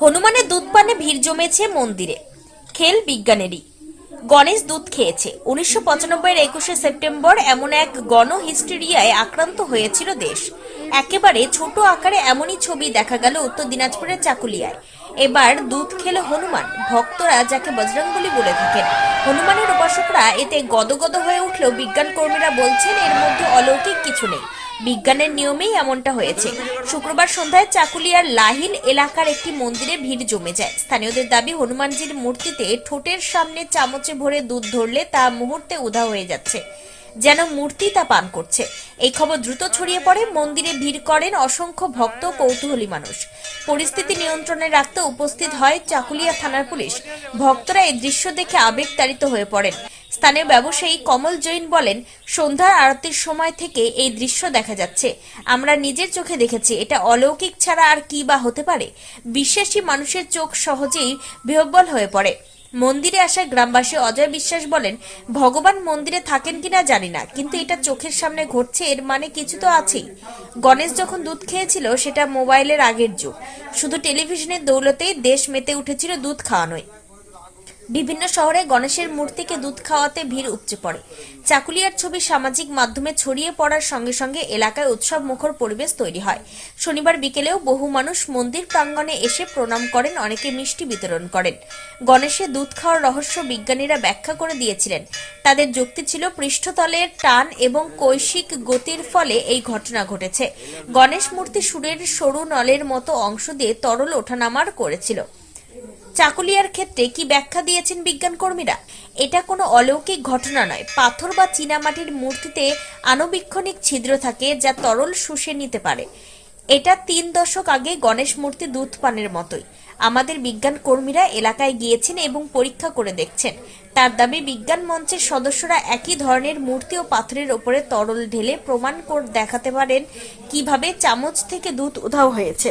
হনুমানের দুধ পানে ভিড় জমেছে মন্দিরে। খেল বিজ্ঞানেরই। গণেশ দুধ খেয়েছে। উনিশশো পঁচানব্বই একুশে সেপ্টেম্বর এমন এক গণ হিস্টেরিয়ায় আক্রান্ত হয়েছিল দেশ। একেবারে ছোট আকারে এমনই ছবি দেখা গেল উত্তর দিনাজপুরের চাকুলিয়ায়। এবার দুধ খেলো হনুমান। ভক্তরা যাকে বজরঙ্গলি বলে থাকেন, হনুমানের উপাসকরা এতে গদগদ হয়ে উঠলেও বিজ্ঞান কর্মীরা বলছেন এর মধ্যে অলৌকিক কিছু নেই। বিজ্ঞানের নিয়মেই এমনটা হয়েছে। শুক্রবার সন্ধ্যায় চাকুলিয়ার লাহিল এলাকার একটি মন্দিরে ভিড় জমে যায়। স্থানীয়দের দাবি, হনুমানজির মূর্তিতে ঠোঁটের সামনে চামচে ভরে দুধ ধরলে তা মুহূর্তে উধা হয়ে যাচ্ছে। যেন মূর্তি তা পান করছে। এই খবর দ্রুত ছড়িয়ে পড়ে, মন্দিরে ভিড় করেন অসংখ্য ভক্ত কৌতূহলী মানুষ। পরিস্থিতি নিয়ন্ত্রণে রাখতে উপস্থিত হয় চাকুলিয়া থানার পুলিশ। ভক্তরা এই দৃশ্য দেখে আবেগতাড়িত হয়ে পড়েন। স্থানীয় ব্যবসায়ী কমল জৈন বলেন, সন্ধ্যার আরতির সময় থেকে এই দৃশ্য দেখা যাচ্ছে। আমরা নিজের চোখে দেখেছি, এটা অলৌকিক ছাড়া আর কি বা হতে পারে? বিশ্বাসী মানুষের চোখ সহজেই বিহব্বল হয়ে পড়ে। মন্দিরে আসা গ্রামবাসী অজয় বিশ্বাস বলেন, ভগবান মন্দিরে থাকেন কিনা জানি না, কিন্তু এটা চোখের সামনে ঘটছে, এর মানে কিছু তো আছেই। গণেশ যখন দুধ খেয়েছিল, সেটা মোবাইলের আগের যুগ। শুধু টেলিভিশনের দৌলতেই দেশ মেতে উঠেছিল দুধ খাওয়ানোয়। বিভিন্ন শহরে গণেশের মূর্তিকে দুধ খাওয়াতে ভিড় উপচে পড়ে। চাকুলিয়ার ছবি সামাজিক মাধ্যমে ছড়িয়ে পড়ার সঙ্গে সঙ্গে এলাকায় উৎসব মুখর পরিবেশ তৈরি হয়। শনিবার বিকেলেও বহু মানুষ মন্দির প্রাঙ্গণে এসে প্রণাম করেন, অনেকে মিষ্টি বিতরণ করেন। গণেশে দুধ খাওয়ার রহস্য বিজ্ঞানীরা ব্যাখ্যা করে দিয়েছিলেন। তাদের যুক্তি ছিল পৃষ্ঠতলের টান এবং কৈশিক গতির ফলে এই ঘটনা ঘটেছে। গণেশ মূর্তি সুরের সরু নলের মতো অংশ দিয়ে তরল ওঠানামার করেছিল। চাকুলিয়ার ক্ষেত্রে কি ব্যাখ্যা দিয়েছেন বিজ্ঞান কর্মীরা এটা কোনো অলৌকিক ঘটনা নয়। পাথর বা চীনামাটির মূর্তিতে আণুবীক্ষণিক ছিদ্র থাকে যা তরল শুষে নিতে পারে। এটা তিন দশক আগে গণেশ মূর্তি দুধ পানের মতোই। আমাদের বিজ্ঞান কর্মীরা এলাকায় গিয়েছেন এবং পরীক্ষা করে দেখছেন। তার দাবি, বিজ্ঞান মঞ্চের সদস্যরা একই ধরনের মূর্তি ও পাথরের ওপরে তরল ঢেলে প্রমাণ করে দেখাতে পারেন কীভাবে চামচ থেকে দুধ উধাও হয়েছে।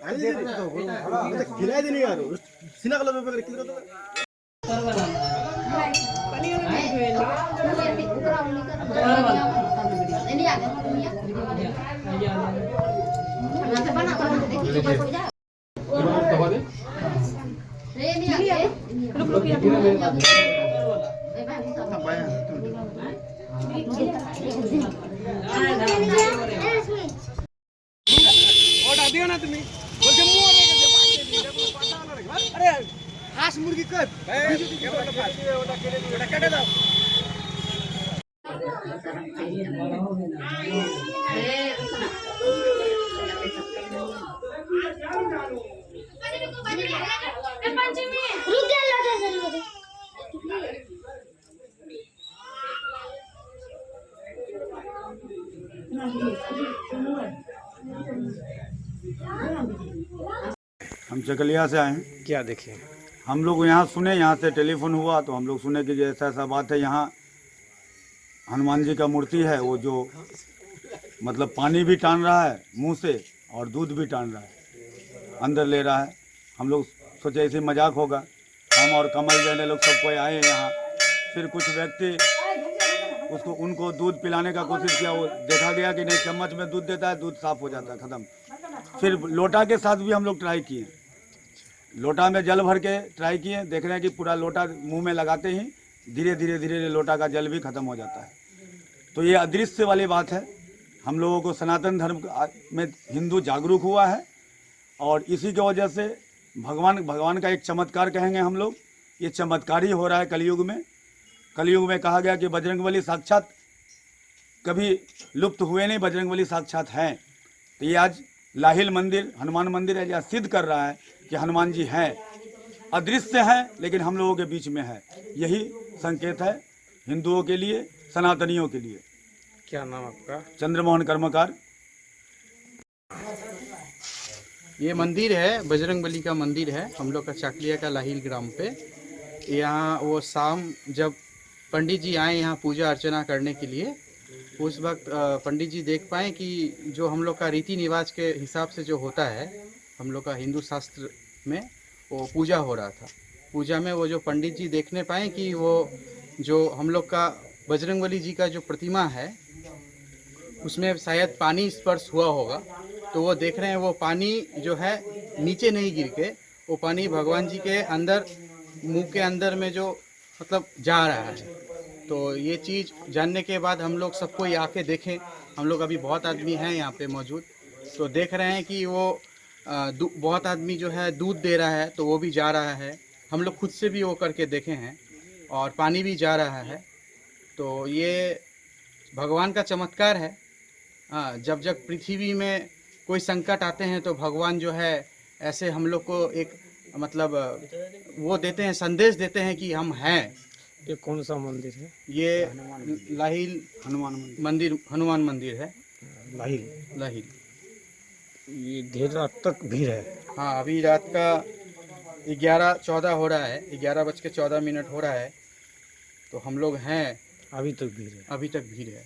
Ini ya, ini ya. Ini ya. Ini ya. Ini ya. Ini ya. Ini ya. Ini ya. Ini ya. Ini ya. हम चकलिया से आए हैं। क्या देखे? हम लोग यहाँ सुने, यहाँ से टेलीफोन हुआ तो हम लोग सुने कि ऐसा ऐसा बात है, यहाँ हनुमान जी का मूर्ति है, वो जो मतलब पानी भी टान रहा है मुँह से और दूध भी टान रहा है, अंदर ले रहा है। हम लोग सोचे ऐसे मज़ाक होगा। हम और कमल जैने लोग सब कोई आए यहाँ। फिर कुछ व्यक्ति उसको, उनको दूध पिलाने का कोशिश किया, वो देखा गया कि नहीं, चम्मच में दूध देता है, दूध साफ़ हो जाता है, ख़त्म। फिर लोटा के साथ भी हम लोग ट्राई किए। लोटा में जल भर के ट्राई किए, देख रहे हैं कि पूरा लोटा मुँह में लगाते ही धीरे धीरे धीरे लोटा का जल भी खत्म हो जाता है। तो ये अदृश्य वाली बात है। हम लोगों को सनातन धर्म में हिंदू जागरूक हुआ है और इसी की वजह से भगवान भगवान का एक चमत्कार कहेंगे हम लोग। ये चमत्कार ही हो रहा है कलयुग में। कलयुग में कहा गया कि बजरंगबली साक्षात कभी लुप्त हुए नहीं, बजरंगबली साक्षात हैं। तो ये आज लाहिल मंदिर हनुमान मंदिर है यह सिद्ध कर रहा है कि हनुमान जी हैं। अदृश्य है लेकिन हम लोगों के बीच में है। यही संकेत है हिंदुओं के लिए सनातनियों के लिए। क्या नाम आपका? चंद्रमोहन कर्मकार। ये मंदिर है बजरंग बली का मंदिर है। हम लोग का चाकलिया का लाहिल ग्राम पे। यहाँ वो शाम जब पंडित जी आए यहाँ पूजा अर्चना करने के लिए उस वक्त पंडित जी देख पाए कि जो हम लोग का रीति रिवाज के हिसाब से जो होता है, हम लोग का हिंदू शास्त्र में वो पूजा हो रहा था। पूजा में वो जो पंडित जी देखने पाए कि वो जो हम लोग का बजरंग बली जी का जो प्रतिमा है, उसमें शायद पानी स्पर्श हुआ होगा। तो वो देख रहे हैं, वो पानी जो है नीचे नहीं गिर के, वो पानी भगवान जी के अंदर, मुँह के अंदर में जो मतलब जा रहा है। तो ये चीज़ जानने के बाद हम लोग सबको ये आके देखें। हम लोग अभी बहुत आदमी हैं यहाँ पे मौजूद। तो देख रहे हैं कि वो बहुत आदमी जो है दूध दे रहा है तो वो भी जा रहा है। हम लोग खुद से भी वो करके देखे हैं और पानी भी जा रहा है। तो ये भगवान का चमत्कार है। हाँ जब जब पृथ्वी में कोई संकट आते हैं तो भगवान जो है ऐसे हम लोग को एक मतलब वो देते हैं, संदेश देते हैं कि हम हैं। ये कौन सा मंदिर है ये लाहिल हनुमान मंदिर मंदिर हनुमान मंदिर है लाहिल लाहिल ये देर रात तक भीड़ है हाँ अभी रात का ग्यारह चौदह हो रहा है ग्यारह बज के चौदह मिनट हो रहा है तो हम लोग हैं अभी तक भीड़ है अभी तक भीड़ है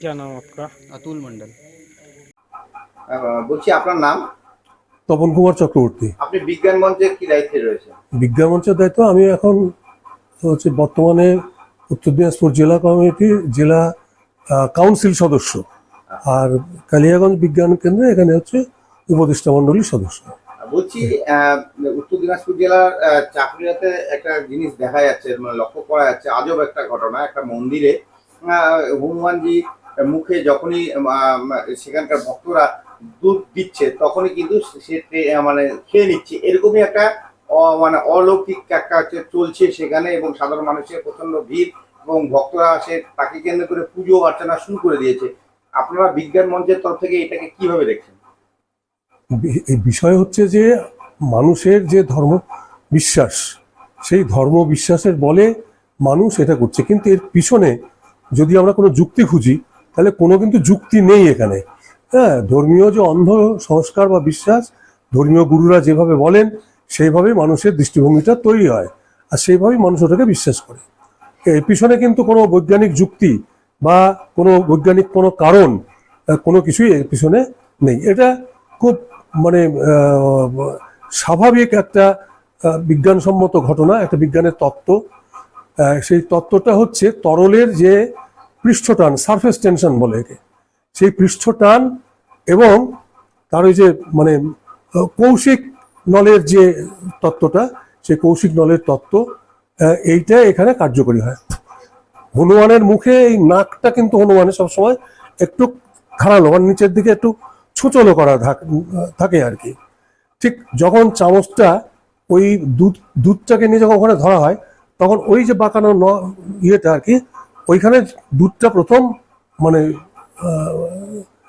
क्या नाम आपका अतुल मंडल আহ, বলছি আপনার নাম তপন কুমার চক্রবর্তী আপনি বিজ্ঞান মঞ্চের কি দায়িত্বে রয়েছেন বিজ্ঞান মঞ্চের দায়িত্ব আমি এখন হচ্ছে বর্তমানে উত্তর দিনাজপুর জেলা কমিটি, জেলা কাউন্সিল সদস্য। আর কালিয়াগঞ্জ বিজ্ঞান কেন্দ্রে এখানে হচ্ছে উপদেষ্টা মণ্ডলীর সদস্য। বলছি উত্তর দিনাজপুর জেলার চাকরিয়াতে একটা জিনিস দেখা যাচ্ছে মানে লক্ষ্য করা যাচ্ছে, আজব একটা ঘটনা, একটা মন্দিরে হনুমানজি মুখে যখনই সেখানকার ভক্তরা দুধ দিচ্ছে, তখনই কিন্তু সে মানে খেয়ে নিচ্ছে। এরকমই একটা মানে অলৌকিক একটা চলছে সেখানে এবং সাধারণ মানুষের প্রচণ্ড ভিড় এবং ভক্তরা সে তাকে কেন্দ্র করে পুজো, অর্চনা শুরু করে দিয়েছে। আপনারা বিজ্ঞান মঞ্চের তরফ থেকে এটাকে কীভাবে দেখছেন? বিষয় হচ্ছে যে মানুষের যে ধর্ম বিশ্বাস, সেই ধর্ম বিশ্বাসের বলে মানুষ এটা করছে। কিন্তু এর পিছনে যদি আমরা কোনো যুক্তি খুঁজি, তাহলে কোনো কিন্তু যুক্তি নেই এখানে। হ্যাঁ ধর্মীয় যে অন্ধ সংস্কার বা বিশ্বাস, ধর্মীয় গুরুরা যেভাবে বলেন সেইভাবেই মানুষের দৃষ্টিভঙ্গিটা তৈরি হয় আর সেইভাবেই মানুষ ওটাকে বিশ্বাস করে। এর পিছনে কিন্তু কোনো বৈজ্ঞানিক যুক্তি বা কোনো বৈজ্ঞানিক কোনো কারণ কোনো কিছুই এর পিছনে নেই। এটা খুব মানে স্বাভাবিক একটা বিজ্ঞানসম্মত ঘটনা, একটা বিজ্ঞানের তত্ত্ব। সেই তত্ত্বটা হচ্ছে তরলের যে পৃষ্ঠটান সারফেস টেনশন বলে একে। সেই পৃষ্ঠটান এবং তার ওই যে মানে কৌশিক নলের যে তত্ত্বটা, সেই কৌশিক নলের তত্ত্ব এইটা এখানে কার্যকরী হয়। হনুমানের মুখে এই নাকটা কিন্তু হনুমানের সবসময় একটু খাড়ালো মানে নিচের দিকে একটু ছোচলো করা থাক- থাকে আর কি। ঠিক যখন চামচটা ওই দুধ, দুধটাকে নিয়ে যখন ওখানে ধরা হয়, তখন ওই যে বাঁকানো ন- ইয়েটা আর কি, ওইখানে দুধটা প্রথম মানে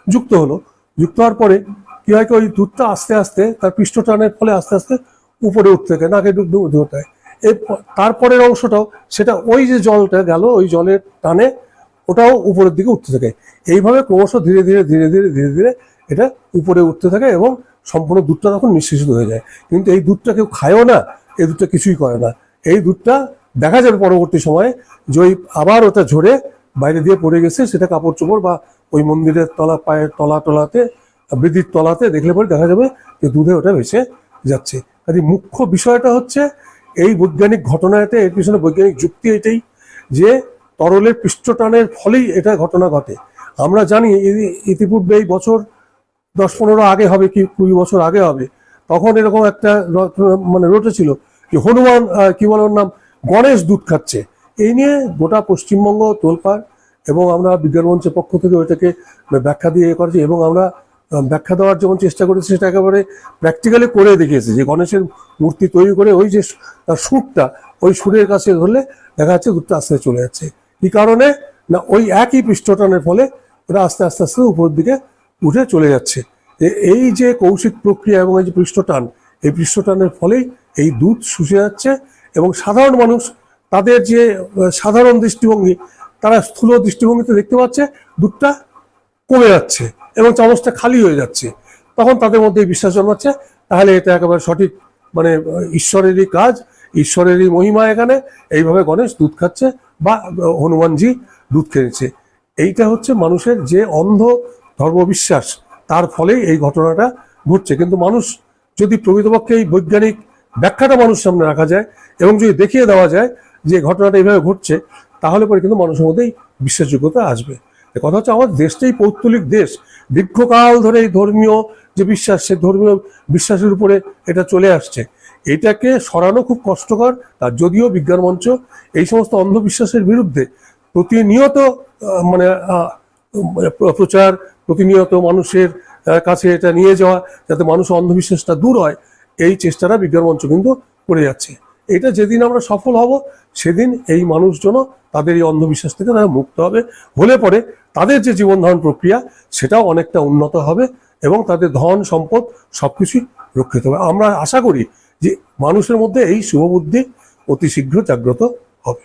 যুক্ত হলো। যুক্ত হওয়ার পরে কি হয় ওই দুধটা আস্তে আস্তে, তার পৃষ্ঠটানের ফলে আস্তে আস্তে উপরে উঠতে থাকে, নাকে হতে হয় এর তারপরের অংশটাও সেটা ওই যে জলটা গেল, ওই জলের টানে ওটাও উপরের দিকে উঠতে থাকে। এইভাবে ক্রমশ ধীরে ধীরে ধীরে ধীরে ধীরে ধীরে এটা উপরে উঠতে থাকে এবং সম্পূর্ণ দুধটা তখন নিঃশেষিত হয়ে যায়। কিন্তু এই দুধটা কেউ খায়ও না, এই দুধটা কিছুই করে না। এই দুধটা দেখা যাবে পরবর্তী সময়ে যে ওই আবার ওটা ঝরে বাইরে দিয়ে পড়ে গেছে, সেটা কাপড় চোপড় বা ওই মন্দিরের তলা পায়ের তলা টলাতে বৃদ্ধির তলাতে দেখলে পরে দেখা যাবে যে দুধে ওটা ভেসে যাচ্ছে। কাজে মুখ্য বিষয়টা হচ্ছে এই বৈজ্ঞানিক ঘটনাতে, এর পিছনে বৈজ্ঞানিক যুক্তি এটাই যে তরলের পৃষ্ঠটানের ফলেই এটা ঘটনা ঘটে। আমরা জানি ইতিপূর্বে এই বছর দশ পনেরো আগে হবে কি কুড়ি বছর আগে হবে, তখন এরকম একটা মানে রটেছিল যে হনুমান কি বলে ওর নাম, গণেশ দুধ খাচ্ছে। এই নিয়ে গোটা পশ্চিমবঙ্গ তোলপাড় এবং আমরা বিজ্ঞান মঞ্চের পক্ষ থেকে ওইটাকে ব্যাখ্যা দিয়ে করেছি এবং আমরা ব্যাখ্যা দেওয়ার যেমন চেষ্টা করেছে, সেটা একেবারে প্র্যাকটিক্যালি করে দেখিয়েছে। যে গণেশের মূর্তি তৈরি করে ওই যে সুরটা, ওই সুরের কাছে ধরলে দেখা যাচ্ছে দুধটা আস্তে চলে যাচ্ছে। কি কারণে? না, ওই একই পৃষ্ঠটানের ফলে ওটা আস্তে আস্তে আস্তে উপরের দিকে উঠে চলে যাচ্ছে। এই যে কৌশিক প্রক্রিয়া এবং এই যে পৃষ্ঠটান, এই পৃষ্ঠটানের ফলেই এই দুধ শুষে যাচ্ছে এবং সাধারণ মানুষ তাদের যে সাধারণ দৃষ্টিভঙ্গি, তারা স্থূল দৃষ্টিভঙ্গিতে দেখতে পাচ্ছে দুধটা কমে যাচ্ছে এবং চামচটা খালি হয়ে যাচ্ছে। তখন তাদের মধ্যে বিশ্বাস জন্মাচ্ছে, তাহলে এটা একেবারে সঠিক মানে ঈশ্বরেরই কাজ, ঈশ্বরেরই মহিমা এখানে। এইভাবে গণেশ দুধ খাচ্ছে বা হনুমানজি দুধ খেয়েছে। এইটা হচ্ছে মানুষের যে অন্ধ ধর্মবিশ্বাস, তার ফলেই এই ঘটনাটা ঘটছে। কিন্তু মানুষ যদি প্রকৃতপক্ষে এই বৈজ্ঞানিক ব্যাখ্যাটা মানুষ সামনে রাখা যায় এবং যদি দেখিয়ে দেওয়া যায় যে ঘটনাটা এইভাবে ঘটছে, তাহলে পরে কিন্তু মানুষের মধ্যেই বিশ্বাসযোগ্যতা আসবে। কথা হচ্ছে আমাদের দেশটাই পৌত্তলিক দেশ। দীর্ঘকাল ধরে এই ধর্মীয় যে বিশ্বাস, সে ধর্মীয় বিশ্বাসের উপরে এটা চলে আসছে। এটাকে সরানো খুব কষ্টকর আর যদিও বিজ্ঞান মঞ্চ এই সমস্ত অন্ধবিশ্বাসের বিরুদ্ধে প্রতিনিয়ত মানে মানে প্র- প্রচার, প্রতিনিয়ত মানুষের কাছে এটা নিয়ে যাওয়া, যাতে মানুষ অন্ধবিশ্বাসটা দূর হয়, এই চেষ্টাটা বিজ্ঞান মঞ্চ কিন্তু করে যাচ্ছে। এটা যেদিন আমরা সফল হব, সেদিন এই মানুষজন তাদের এই অন্ধবিশ্বাস থেকে তারা মুক্ত হবে। হলে পরে তাদের যে জীবন ধারণ প্রক্রিয়া, সেটাও অনেকটা উন্নত হবে এবং তাদের ধন সম্পদ সবকিছুই রক্ষিত হবে। আমরা আশা করি যে মানুষের মধ্যে এই শুভবুদ্ধি অতি শীঘ্র জাগ্রত হবে।